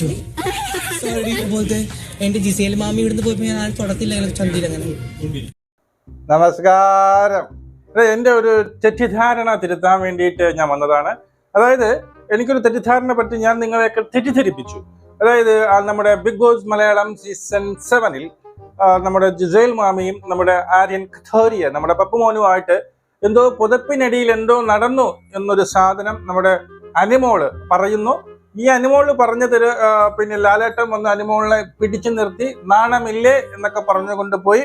Sorry പോലത്തെ എന്റെ Gizele മാമി ഇവിടുന്ന് പോയപ്പോ ഞാൻ തൊടത്തില്ല ചന്തിയിൽ അങ്ങനെ. നമസ്കാരം. എന്റെ ഒരു തെറ്റിദ്ധാരണ തിരുത്താൻ വേണ്ടിയിട്ട് ഞാൻ വന്നതാണ്. അതായത് എനിക്കൊരു തെറ്റിദ്ധാരണ പറ്റി ഞാൻ നിങ്ങളെയൊക്കെ തെറ്റിദ്ധരിപ്പിച്ചു. അതായത് നമ്മുടെ ബിഗ് ബോസ് മലയാളം സീസൺ സെവനിൽ നമ്മുടെ ജിസൈൽ മാമിയും നമ്മുടെ ആര്യൻ കഥോരിയ നമ്മുടെ പപ്പുമോനുമായിട്ട് എന്തോ പുതപ്പിനടിയിൽ എന്തോ നടന്നു എന്നൊരു സാധനം നമ്മുടെ അനിമോൾ പറയുന്നു. ഈ അനുമോൾ പറഞ്ഞത് ആ, പിന്നെ ലാലേട്ടൻ വന്ന് അനുമോളിനെ പിടിച്ചു നിർത്തി നാണമില്ലേ എന്നൊക്കെ പറഞ്ഞു കൊണ്ടുപോയി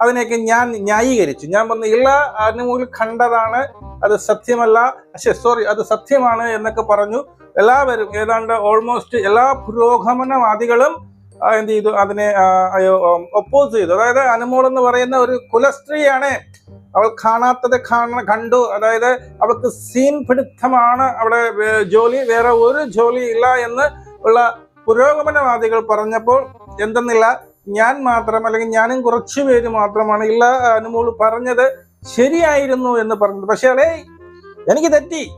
അതിനെയൊക്കെ ഞാൻ ന്യായീകരിച്ചു. ഞാൻ വന്ന് ഇള്ള അനുമോൾ കണ്ടതാണ് അത് സത്യമല്ല. സോറി അത് സത്യമാണ് എന്നൊക്കെ പറഞ്ഞു. എല്ലാവരും ഏതാണ്ട് ഓൾമോസ്റ്റ് എല്ലാ പുരോഗമനവാദികളും എന്ത് ചെയ്തു അതിനെ ഒപ്പോസ് ചെയ്തു. അതായത് അനുമോൾ എന്ന് പറയുന്ന ഒരു കുലസ്ത്രീയാണ് അവൾ കാണാത്തത് കാണ കണ്ടു. അതായത് അവൾക്ക് സീൻ പിടുത്തമാണ് അവിടെ ജോലി വേറെ ഒരു ജോലി ഇല്ല എന്ന് ഉള്ള പുരോഗമനവാദികൾ പറഞ്ഞപ്പോൾ എന്തെന്നില്ല ഞാൻ മാത്രം അല്ലെങ്കിൽ ഞാനും കുറച്ചു പേര് മാത്രമാണ് ഇല്ല അനുമോൾ പറഞ്ഞത് ശരിയായിരുന്നു എന്ന് പറഞ്ഞത്. പക്ഷേ അടേ എനിക്ക് തെറ്റി.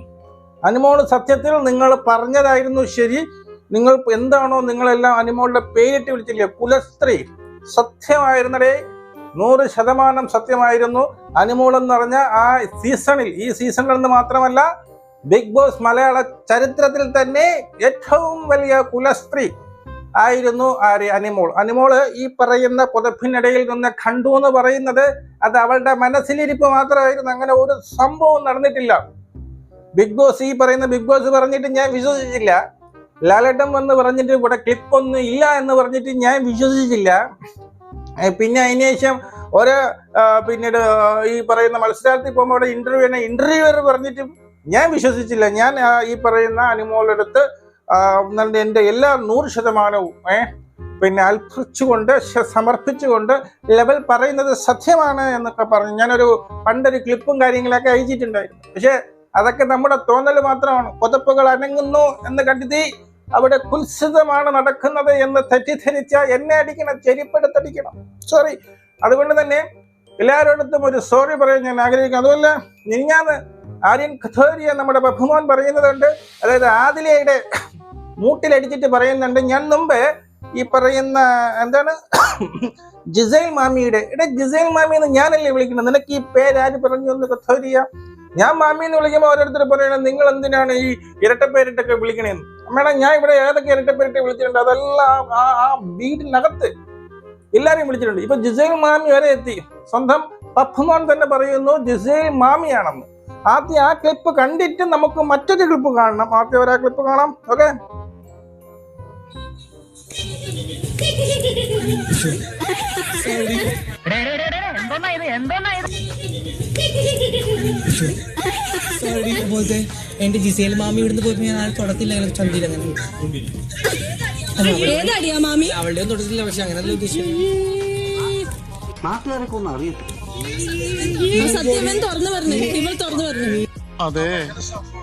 അനുമോൾ സത്യത്തിൽ നിങ്ങൾ പറഞ്ഞതായിരുന്നു ശരി. നിങ്ങൾ എന്താണോ നിങ്ങളെല്ലാം അനുമോളുടെ പേരിട്ട് വിളിച്ചില്ലേ? കുലസ്ത്രീ. സത്യമായിരുന്നടേ. നൂറ് ശതമാനം സത്യമായിരുന്നു. അനുമോൾ എന്ന് പറഞ്ഞ ആ സീസണിൽ ഈ സീസണിൽ നിന്ന് മാത്രമല്ല ബിഗ് ബോസ് മലയാള ചരിത്രത്തിൽ തന്നെ ഏറ്റവും വലിയ കുലസ്ത്രീ ആയിരുന്നു ആര് അനിമോൾ. അനിമോൾ ഈ പറയുന്ന പുതപ്പിനിടയിൽ നിന്ന് കണ്ടു എന്ന് പറയുന്നത് അത് അവളുടെ മനസ്സിലിരിപ്പ് മാത്രമായിരുന്നു. അങ്ങനെ ഒരു സംഭവം നടന്നിട്ടില്ല. ബിഗ് ബോസ് ഈ പറയുന്ന ബിഗ് ബോസ് പറഞ്ഞിട്ട് ഞാൻ വിശ്വസിച്ചില്ല. ലാലട്ടം വന്ന് പറഞ്ഞിട്ട് ഇവിടെ ക്ലിപ്പ് ഒന്നും ഇല്ല എന്ന് പറഞ്ഞിട്ട് ഞാൻ വിശ്വസിച്ചില്ല. പിന്നെ അതിന് ശേഷം ഒരു പിന്നീട് ഈ പറയുന്ന മത്സരാർത്ഥി പോകുമ്പോൾ അവിടെ ഇന്റർവ്യൂ ഇന്റർവ്യൂവർ പറഞ്ഞിട്ടും ഞാൻ വിശ്വസിച്ചില്ല. ഞാൻ ഈ പറയുന്ന അനുമോളെടുത്ത് എന്റെ എല്ലാ നൂറ് ശതമാനവും ഏഹ് പിന്നെ അൽപ്പിച്ചുകൊണ്ട് സമർപ്പിച്ചുകൊണ്ട് ലെവൽ പറയുന്നത് സത്യമാണ് എന്നൊക്കെ പറഞ്ഞു. ഞാനൊരു പണ്ടൊരു ക്ലിപ്പും കാര്യങ്ങളൊക്കെ അയച്ചിട്ടുണ്ടായിരുന്നു. പക്ഷെ അതൊക്കെ നമ്മുടെ തോന്നൽ മാത്രമാണ്. പുതപ്പുകൾ അനങ്ങുന്നു എന്ന് കരുതി അവിടെ കുത്സിതമാണ് നടക്കുന്നത് എന്ന് തെറ്റിദ്ധരിച്ച എന്നെ അടിക്കണം ചെരിപ്പെടുത്തടിക്കണം. സോറി അതുകൊണ്ട് തന്നെ എല്ലാവരോടത്തും ഒരു സോറി പറയാൻ ഞാൻ ആഗ്രഹിക്കുന്നു. അതുമല്ല നിങ്ങാന്ന് ആര്യൻ ഖത്തോരിയ നമ്മുടെ ബഹുമാൻ പറയുന്നതുണ്ട്. അതായത് ആദിലയുടെ മൂട്ടിലടിച്ചിട്ട് പറയുന്നുണ്ട്. ഞാൻ മുമ്പ് ഈ പറയുന്ന എന്താണ്? ജിസൈൽ മാമിയുടെ ഇട ജിസൈൽ മാമി എന്ന് ഞാനല്ലേ വിളിക്കുന്നത്? നിനക്ക് ഈ പേരാര് പറഞ്ഞു എന്ന് ഖത്തോരിയ ഞാൻ മാമി എന്ന് വിളിക്കുമ്പോൾ ഓരോരുത്തർ പറയണം നിങ്ങൾ എന്തിനാണ് ഈ ഇരട്ടപ്പേരിട്ടൊക്കെ വിളിക്കണേന്ന്? മേഡം ഞാൻ ഇവിടെ ഏതൊക്കെ ഇരട്ടപ്പേരിട്ട് വിളിച്ചിട്ടുണ്ട് അതെല്ലാം ആ ആ വീടിനകത്ത് എല്ലാരെയും വിളിച്ചിട്ടുണ്ട്. ഇപ്പൊ ജിസൈൽ മാമി വരെ എത്തി. സ്വന്തം പപ്പുമോൻ തന്നെ പറയുന്നു ജിസൈൽ മാമിയാണെന്ന്. ആദ്യം ആ ക്ലിപ്പ് കണ്ടിട്ട് നമുക്ക് മറ്റൊരു ക്ലിപ്പ് കാണണം. ആദ്യം ഒരു ക്ലിപ്പ് കാണാം. ഓക്കെ? പോലത്തെ എന്റെ ജിസേൽ മാമി ഇവിടുന്ന് പോയി ഞാൻ തുടത്തില്ല അങ്ങനെ ചന്തിയിൽ അങ്ങനെ. മാമി? അവളുടെ ഒന്നും തൊടത്തില്ല പക്ഷെ അങ്ങനല്ല ഉദ്ദേശിച്ചത്. നാട്ടുകാരൊക്കെ ഒന്ന് അറിയട്ടെ ആ സത്യമൻ തുറന്നു പറഞ്ഞു. ഇവൾ തുറന്നു പറഞ്ഞു. അതെ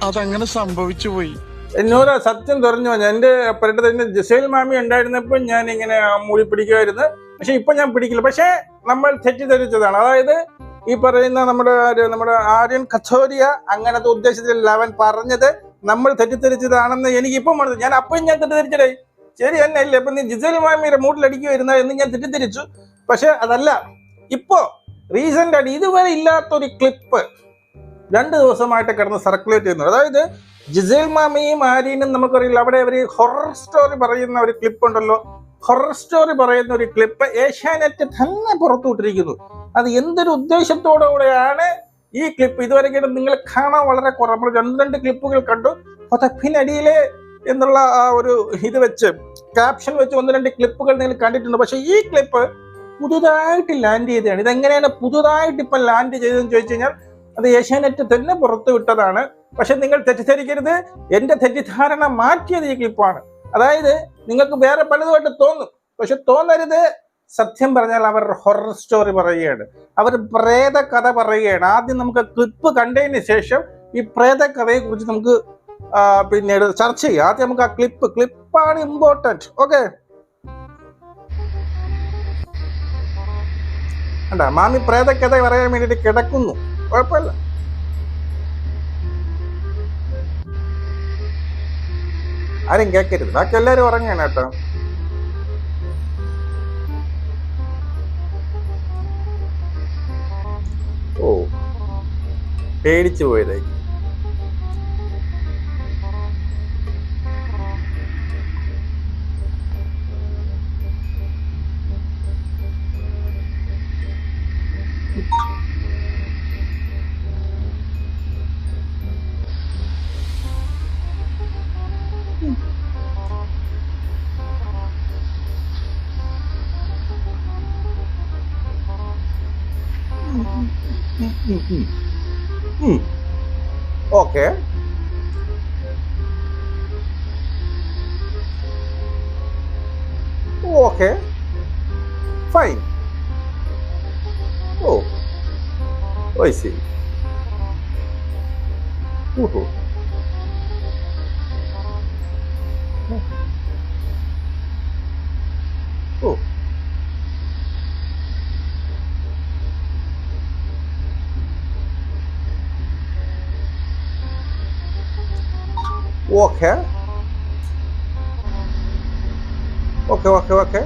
അതങ്ങനെ സംഭവിച്ചു പോയി. എന്നോട് സത്യം തുറഞ്ഞു പറഞ്ഞു എന്റെ പെരട്ട് തന്നെ ജസേൽ മാമി ഉണ്ടായിരുന്നപ്പോൾ ഞാൻ ഇങ്ങനെ മൂടി പിടിക്കുമായിരുന്നു. പക്ഷെ ഇപ്പൊ ഞാൻ പിടിക്കില്ല. പക്ഷെ നമ്മൾ തെറ്റിദ്ധരിച്ചതാണ്. അതായത് ഈ പറയുന്ന നമ്മുടെ നമ്മുടെ ആര്യൻ കച്ചോരിയ അങ്ങനത്തെ ഉദ്ദേശത്തിലല്ല അവൻ പറഞ്ഞത് നമ്മൾ തെറ്റിദ്ധരിച്ചതാണെന്ന് എനിക്ക് ഇപ്പം മനസ്സിലായി. ഞാൻ അപ്പം ഞാൻ തെറ്റിദ്ധരിച്ചടേ ശരി തന്നെ അല്ലേ? ഇപ്പൊ നീ ജിസേൽ മാമിയുടെ മൂട്ടിലടിക്കുമായിരുന്ന എന്ന് ഞാൻ തെറ്റിദ്ധരിച്ചു. പക്ഷെ അതല്ല ഇപ്പോ റീസെന്റ് ആയിട്ട് ഇതുവരെ ഇല്ലാത്തൊരു ക്ലിപ്പ് രണ്ട് ദിവസമായിട്ട് കിടന്ന് സർക്കുലേറ്റ് ചെയ്യുന്നത് അതായത് ജിസേൽ മാമയും ആര്യനും നമുക്കറിയില്ല. അവിടെ അവർ ഹൊറർ സ്റ്റോറി പറയുന്ന ഒരു ക്ലിപ്പ് ഉണ്ടല്ലോ. ഹൊറർ സ്റ്റോറി പറയുന്ന ഒരു ക്ലിപ്പ് ഏഷ്യാനെറ്റ് തന്നെ പുറത്തുവിട്ടിരിക്കുന്നു. അത് എന്തൊരു ഉദ്ദേശത്തോടുകൂടെയാണ് ഈ ക്ലിപ്പ് ഇതുവരെ നിങ്ങൾ കാണാൻ വളരെ കുറവ്. രണ്ട് രണ്ട് ക്ലിപ്പുകൾ കണ്ടു. പിന്നടിയിലെ എന്നുള്ള ആ ഒരു ഇത് വെച്ച് ക്യാപ്ഷൻ വെച്ച് ഒന്ന് രണ്ട് ക്ലിപ്പുകൾ നിങ്ങൾ കണ്ടിട്ടുണ്ട്. പക്ഷെ ഈ ക്ലിപ്പ് പുതുതായിട്ട് ലാൻഡ് ചെയ്തതാണ്. ഇതെങ്ങനെയാണ് പുതുതായിട്ട് ഇപ്പം ലാൻഡ് ചെയ്തതെന്ന് ചോദിച്ചു കഴിഞ്ഞാൽ അത് ഏഷ്യാനെറ്റ് തന്നെ പുറത്തു വിട്ടതാണ്. പക്ഷെ നിങ്ങൾ തെറ്റിദ്ധരിക്കരുത്. എന്റെ തെറ്റിദ്ധാരണ മാറ്റിയത് ഈ ക്ലിപ്പാണ്. അതായത് നിങ്ങൾക്ക് വേറെ പലതുമായിട്ട് തോന്നും. പക്ഷെ തോന്നരുത്. സത്യം പറഞ്ഞാൽ അവർ ഹൊറർ സ്റ്റോറി പറയുകയാണ്. അവർ പ്രേത കഥ പറയുകയാണ്. ആദ്യം നമുക്ക് ക്ലിപ്പ് കണ്ടതിന് ശേഷം ഈ പ്രേത കഥയെ കുറിച്ച് നമുക്ക് പിന്നീട് ചർച്ച ചെയ്യാം. ആദ്യം നമുക്ക് ആ ക്ലിപ്പ് ക്ലിപ്പാണ് ഇമ്പോർട്ടന്റ് ഓക്കെ അല്ല മാമി പ്രേത കഥ പറയാൻ വേണ്ടിയിട്ട് കിടക്കുന്നു. കുഴപ്പമില്ല. ആരും കേക്കരുത്. ബാക്കി എല്ലാവരും ഉറങ്ങാണ് കേട്ടോ. ഓ പേടിച്ചു പോയതായി ഓക്കെ ഓക്കെ ഫൈൻ ഓ ഓ ശരി ഓഹോ ഓ okay okay okay okay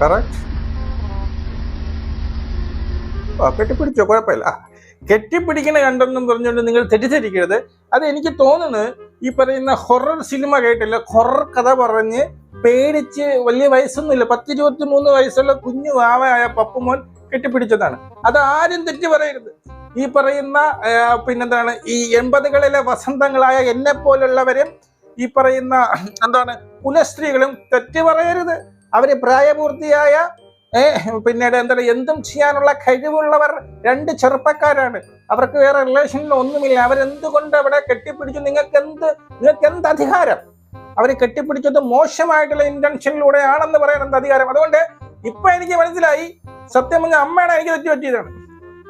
correct ആ കെട്ടിപ്പിടിച്ചോ കുഴപ്പമില്ല. കെട്ടിപ്പിടിക്കണ കണ്ടെന്നും പറഞ്ഞുകൊണ്ട് നിങ്ങൾ തെറ്റിദ്ധരിക്കരുത്. അത് എനിക്ക് തോന്നുന്നത് ഈ പറയുന്ന ഹൊറർ സിനിമ കേട്ടില്ല. ഹൊറർ കഥ പറഞ്ഞ് പേടിച്ച് വലിയ വയസ്സൊന്നുമില്ല. പത്തിരുപത്തി മൂന്ന് വയസ്സുള്ള കുഞ്ഞു വാവയായ പപ്പുമോൻ കെട്ടിപ്പിടിച്ചതാണ്. അത് ആരും തെറ്റി പറയരുത്. ഈ പറയുന്ന പിന്നെന്താണ് ഈ എൺപതുകളിലെ വസന്തങ്ങളായ എന്നെ പോലുള്ളവരും ഈ പറയുന്ന എന്താണ് കുലസ്ത്രീകളും തെറ്റ് പറയരുത്. അവർ പ്രായപൂർത്തിയായ പിന്നീട് എന്താണ് എന്തും ചെയ്യാനുള്ള കഴിവുള്ളവർ രണ്ട് ചെറുപ്പക്കാരാണ്. അവർക്ക് വേറെ റിലേഷനിൽ ഒന്നുമില്ല. അവരെന്തുകൊണ്ട് അവിടെ കെട്ടിപ്പിടിച്ചു? നിങ്ങൾക്ക് എന്ത് നിങ്ങൾക്ക് എന്ത് അധികാരം? അവർ കെട്ടിപ്പിടിച്ചത് മോശമായിട്ടുള്ള ഇന്റൻഷനിലൂടെയാണെന്ന് പറയാൻ എന്ത് അധികാരം? അതുകൊണ്ട് ഇപ്പൊ എനിക്ക് മനസ്സിലായി സത്യം പറഞ്ഞ അമ്മയാണ് എനിക്ക് തെറ്റ് പറ്റിയതാണ്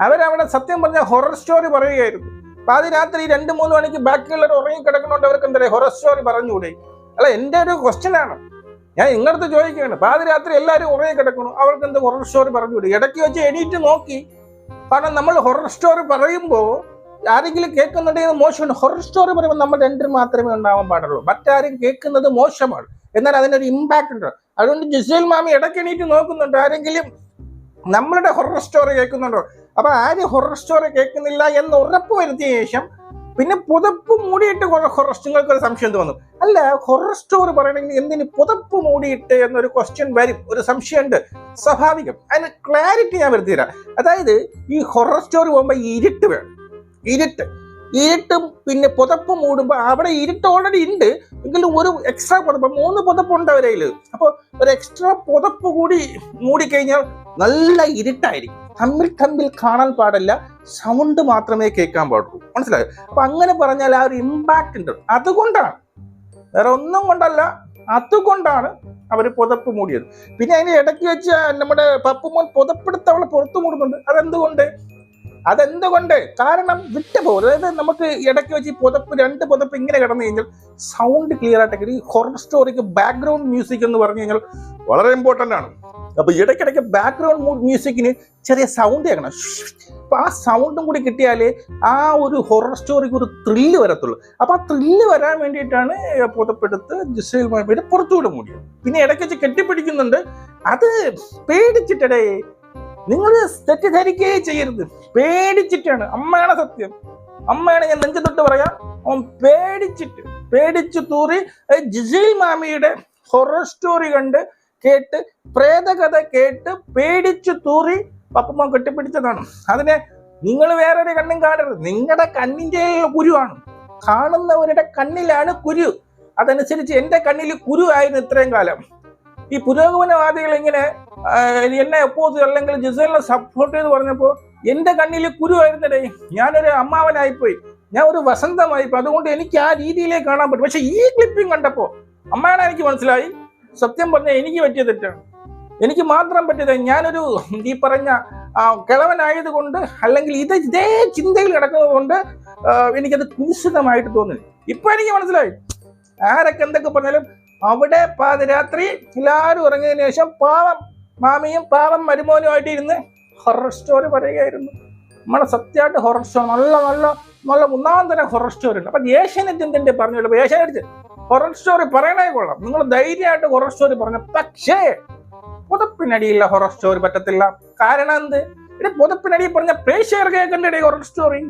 അവരവിടെ സത്യം പറഞ്ഞ ഹൊറർ സ്റ്റോറി പറയുകയായിരുന്നു. പാതിരാത്രി രണ്ട് മൂന്ന് മണിക്ക് ബാക്കിയുള്ളവർ ഉറങ്ങിക്കിടക്കുന്നുണ്ട്. അവർക്ക് എന്താ ഹൊറർ സ്റ്റോറി പറഞ്ഞുകൂടെ? അല്ല എന്റെ ഒരു ക്വസ്റ്റ്യൻ ആണ്. ഞാൻ നിങ്ങളടുത്ത് ചോദിക്കുകയാണ്. പാതിരാത്രി എല്ലാവരും ഉറങ്ങി കിടക്കുന്നു അവർക്ക് എന്ത് ഹൊറർ സ്റ്റോറി പറഞ്ഞുകൂടെ? ഇടയ്ക്ക് വെച്ച് എണീറ്റ് നോക്കി. കാരണം നമ്മൾ ഹൊറർ സ്റ്റോറി പറയുമ്പോൾ ആരെങ്കിലും കേൾക്കുന്നുണ്ടെങ്കിൽ മോശമാണ്. ഹൊറർ സ്റ്റോറി പറയുമ്പോൾ നമ്മൾ രണ്ടും മാത്രമേ ഉണ്ടാവാൻ പാടുള്ളൂ. മറ്റാരും കേൾക്കുന്നത് മോശമാണ്. എന്നാൽ അതിനൊരു ഇമ്പാക്റ്റ് ഉണ്ട്. അതുകൊണ്ട് ജിസേൽ മാമി ഇടയ്ക്ക് എണീറ്റ് നോക്കുന്നുണ്ട്. ആരെങ്കിലും നമ്മളുടെ ഹൊറർ സ്റ്റോറി കേൾക്കുന്നുണ്ടോ? അപ്പൊ ആര് ഹൊറർ സ്റ്റോറി കേൾക്കുന്നില്ല എന്ന് ഉറപ്പ് വരുത്തിയ ശേഷം പിന്നെ പുതപ്പ് മൂടിയിട്ട് ഹൊറർ നിങ്ങൾക്ക് ഒരു സംശയം തോന്നും അല്ല ഹൊറർ സ്റ്റോറി പറയണമെങ്കിൽ എന്തിന് പുതപ്പ് മൂടിയിട്ട് എന്നൊരു ക്വസ്റ്റ്യൻ വരും. ഒരു സംശയമുണ്ട്. സ്വാഭാവികം. അതിന് ക്ലാരിറ്റി ഞാൻ വരുത്തിത്തരാം. അതായത് ഈ ഹൊറർ സ്റ്റോറി പോകുമ്പോൾ ഇരുട്ട് വേണം. ഇരുട്ട്. ഇരുട്ടും പിന്നെ പുതപ്പ് മൂടുമ്പോൾ അവിടെ ഇരുട്ട് ഓൾറെഡി ഉണ്ട്. എങ്കിലും ഒരു എക്സ്ട്രാ പുതപ്പ് മൂന്ന് പുതപ്പുണ്ട് അവരെ അപ്പോൾ ഒരു എക്സ്ട്രാ പുതപ്പ് കൂടി മൂടിക്കഴിഞ്ഞാൽ നല്ല ഇരുട്ടായിരിക്കും. തമ്മിൽ തമ്മിൽ കാണാൻ പാടില്ല. സൗണ്ട് മാത്രമേ കേൾക്കാൻ പാടുള്ളൂ. മനസ്സിലായോ? അപ്പൊ അങ്ങനെ പറഞ്ഞാൽ ആ ഒരു ഇമ്പാക്റ്റ് ഉണ്ട്. അതുകൊണ്ടാണ്. വേറെ ഒന്നും കൊണ്ടല്ല. അതുകൊണ്ടാണ് അവർ പുതപ്പ് മൂടിയത്. പിന്നെ അതിന് ഇടയ്ക്ക് വെച്ച് നമ്മുടെ പപ്പുമോൻ പുതപ്പെടുത്ത് അവളെ പുറത്തു മൂടുന്നുണ്ട്. അതെന്തുകൊണ്ട്? അതെന്തുകൊണ്ട്? കാരണം വിട്ടുപോകും അതായത് നമുക്ക് ഇടയ്ക്ക് വെച്ച് പുതപ്പ് രണ്ട് പുതപ്പ് ഇങ്ങനെ കിടന്നു കഴിഞ്ഞാൽ സൗണ്ട് ക്ലിയർ ആയിട്ട് ഈ ഹൊറർ സ്റ്റോറിക്ക് ബാക്ക്ഗ്രൗണ്ട് മ്യൂസിക് എന്ന് പറഞ്ഞു കഴിഞ്ഞാൽ വളരെ ഇമ്പോർട്ടന്റ് ആണ്. അപ്പോൾ ഇടയ്ക്കിടയ്ക്ക് ബാക്ക്ഗ്രൗണ്ട് മ്യൂസിക്കിന് ചെറിയ സൗണ്ട് കേൾക്കണം. അപ്പൊ ആ സൗണ്ടും കൂടി കിട്ടിയാലേ ആ ഒരു ഹൊറർ സ്റ്റോറിക്ക് ഒരു ത്രില്ല് വരത്തുള്ളൂ. അപ്പോൾ ആ ത്രില്ല് വരാൻ വേണ്ടിയിട്ടാണ് പുതപ്പെടുത്ത് മാമിയുടെ പുറത്തുകൂടെ മൂടിയത്. പിന്നെ ഇടയ്ക്ക് വെച്ച് കെട്ടിപ്പിടിക്കുന്നുണ്ട്. അത് പേടിച്ചിട്ടടേ നിങ്ങൾ തെറ്റിദ്ധരിക്കുകയേ ചെയ്യരുത്. പേടിച്ചിട്ടാണ്. അമ്മയാണ് സത്യം. അമ്മയാണ് ഞാൻ നെഞ്ചു തൊട്ട് പറയാം. അവൻ പേടിച്ചിട്ട് പേടിച്ചു തൂറി ജിജിൽ മാമിയുടെ ഹൊറർ സ്റ്റോറി കണ്ട് കേട്ട് പ്രേതകഥ കേട്ട് പേടിച്ചു തൂറി പപ്പമ്മ കെട്ടിപ്പിടിച്ചതാണ്. അതിനെ നിങ്ങൾ വേറൊരു കണ്ണും കാണരുത്. നിങ്ങളുടെ കണ്ണിന്റെ കുരുവാണ്. കാണുന്നവരുടെ കണ്ണിലാണ് കുരു. അതനുസരിച്ച് എന്റെ കണ്ണിൽ കുരു ആയിരുന്നു ഇത്രയും കാലം. ഈ പുരോഗമനവാദികൾ ഇങ്ങനെ എന്നെ എപ്പോസ് അല്ലെങ്കിൽ ജിസേലിനെ സപ്പോർട്ട് ചെയ്ത് പറഞ്ഞപ്പോൾ എന്റെ കണ്ണിൽ കുരു ആയിരുന്നടേ. ഞാനൊരു അമ്മാവനായിപ്പോയി. ഞാൻ ഒരു വസന്തമായിപ്പോയി. അതുകൊണ്ട് എനിക്ക് ആ രീതിയിലേ കാണാൻ പറ്റും. പക്ഷെ ഈ ക്ലിപ്പിംഗ് കണ്ടപ്പോൾ അമ്മയാണ് എനിക്ക് മനസ്സിലായി. സത്യം പറഞ്ഞാൽ എനിക്ക് പറ്റിയ തെറ്റാണ്. എനിക്ക് മാത്രം പറ്റിയത് ഞാനൊരു ഈ പറഞ്ഞ ആ, കിളവനായത് കൊണ്ട് അല്ലെങ്കിൽ ഇത് ഇതേ ചിന്തയിൽ കിടക്കുന്നത് കൊണ്ട് എനിക്കത് കുസിതമായിട്ട് തോന്നി ഇപ്പൊ എനിക്ക് മനസ്സിലായി. ആരൊക്കെ എന്തൊക്കെ പറഞ്ഞാലും അവിടെ പാതിരാത്രി എല്ലാവരും ഉറങ്ങിയതിനു ശേഷം പാവം മാമിയും പാവം മരുമോനുമായിട്ട് ഇരുന്ന് ഹൊറർ സ്റ്റോറി പറയുകയായിരുന്നു. നമ്മളെ സത്യമായിട്ട് ഹൊറർ സ്റ്റോറി നല്ല നല്ല നല്ല ഒന്നാം തരം ഹൊറർ സ്റ്റോറി ഉണ്ട്. അപ്പൊ ഏഷ്യനെറ്റ് എന്തിന്റെ പറഞ്ഞു ഏഷ്യനെറ്റ് ഹൊറർ സ്റ്റോറി പറയണേ കൊള്ളാം. നിങ്ങൾ ധൈര്യമായിട്ട് ഹൊറർ സ്റ്റോറി പറഞ്ഞു. പക്ഷേ പുതപ്പിനടിയില്ല ഹൊറർ സ്റ്റോറി പറ്റത്തില്ല. കാരണം എന്ത്? ഇത് പുതപ്പിനടിയിൽ പറഞ്ഞ പ്രേക്ഷകർ കേൾക്കേണ്ട ഹൊറർ സ്റ്റോറി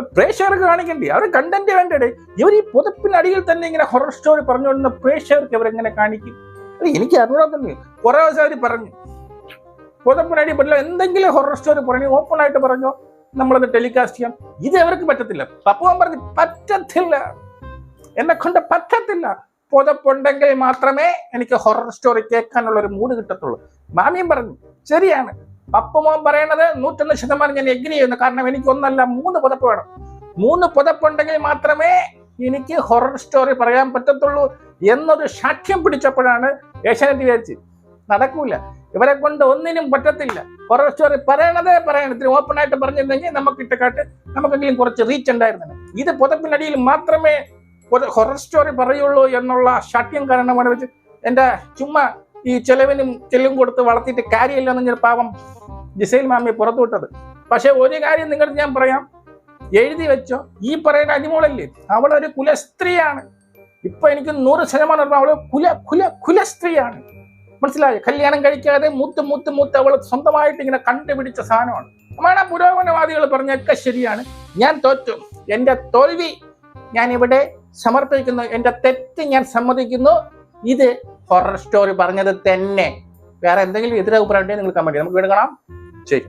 പ്രേക്ഷകർക്ക് കാണിക്കണ്ടേ. അവരെ കണ്ടന്റ് വേണ്ടേ ഇവർ ഈ പുതപ്പിനടിയിൽ തന്നെ ഇങ്ങനെ ഹൊറർ സ്റ്റോറി പറഞ്ഞുകൊണ്ടിരുന്ന പ്രേക്ഷകർക്ക് ഇവരെങ്ങനെ കാണിക്കും? അത് എനിക്ക് തന്നെ കുറെ ദിവസം അവർ പറഞ്ഞു. പുതപ്പിനടി പറ്റില്ല എന്തെങ്കിലും ഹൊറർ സ്റ്റോറി പറഞ്ഞു. ഓപ്പൺ ആയിട്ട് പറഞ്ഞോ. നമ്മളത് ടെലികാസ്റ്റ് ചെയ്യാം. ഇത് അവർക്ക് പറ്റത്തില്ല. പപ്പുവൻ പറഞ്ഞു പറ്റത്തില്ല. എന്നെ കൊണ്ട് പറ്റത്തില്ല. പുതപ്പുണ്ടെങ്കിൽ മാത്രമേ എനിക്ക് ഹൊറർ സ്റ്റോറി കേൾക്കാനുള്ള ഒരു മൂഡ് കിട്ടത്തുള്ളൂ. മാമിയും പറഞ്ഞു ശരിയാണ്. പപ്പുമോൻ പറയണത് നൂറ്റൊന്ന് ശതമാനം ഞാൻ എഗ്രി ചെയ്യുന്നു. കാരണം എനിക്ക് ഒന്നല്ല മൂന്ന് പുതപ്പ് വേണം. മൂന്ന് പുതപ്പുണ്ടെങ്കിൽ മാത്രമേ എനിക്ക് ഹൊറർ സ്റ്റോറി പറയാൻ പറ്റത്തുള്ളൂ എന്നൊരു സാക്ഷ്യം പിടിച്ചപ്പോഴാണ് ഏഷ്യാനെറ്റ് വിചാരിച്ച്. നടക്കൂല. ഇവരെ കൊണ്ട് ഒന്നിനും പറ്റത്തില്ല. ഹൊറർ സ്റ്റോറി പറയണതേ പറയണം. ഇത്തിരി ഓപ്പൺ ആയിട്ട് പറഞ്ഞിരുന്നെങ്കിൽ നമുക്ക് ഇട്ടക്കാട്ട് നമുക്കെങ്കിലും കുറച്ച് റീച്ച് ഉണ്ടായിരുന്നു ഇത് പുതപ്പിനടിയിൽ മാത്രമേ ഒരു ഹൊറർ സ്റ്റോറി പറയുള്ളൂ എന്നുള്ള ശാഠ്യം കാരണമാണ് വെച്ച് എന്റെ ചുമ്മാ ഈ ചെലവിനും ചെല്ലും കൊടുത്ത് വളർത്തിയിട്ട് കാര്യമില്ലെന്ന് ഞാൻ പാവം ജിസൈൽ മാമിയെ പുറത്തുവിട്ടത്. പക്ഷേ ഒരു കാര്യം നിങ്ങൾക്ക് ഞാൻ പറയാം. എഴുതി വെച്ചോ. ഈ പറയുന്ന അനിമോളല്ലേ അവളൊരു കുലസ്ത്രീയാണ്. ഇപ്പൊ എനിക്ക് നൂറ് ശതമാനം അവൾ കുല കുല കുലസ്ത്രീയാണ്. മനസ്സിലായോ? കല്യാണം കഴിക്കാതെ മൂത്ത് മൂത്ത് മൂത്ത് അവൾ സ്വന്തമായിട്ട് ഇങ്ങനെ കണ്ടുപിടിച്ച സാധനമാണ്. നമ്മുടെ പുരോഗമനവാദികൾ പറഞ്ഞൊക്കെ ശരിയാണ്. ഞാൻ തോറ്റു. എന്റെ തോൽവി ഞാൻ ഇവിടെ സമർപ്പിക്കുന്നു. എന്റെ തെറ്റ് ഞാൻ സമ്മതിക്കുന്നു. ഇത് ഹൊറർ സ്റ്റോറി പറഞ്ഞത് തന്നെ. വേറെ എന്തെങ്കിലും എതിരഭിപ്രായം ഉണ്ടെങ്കിൽ നിങ്ങൾ കമന്റ് നമുക്ക് വീട് കാണാം. ശരി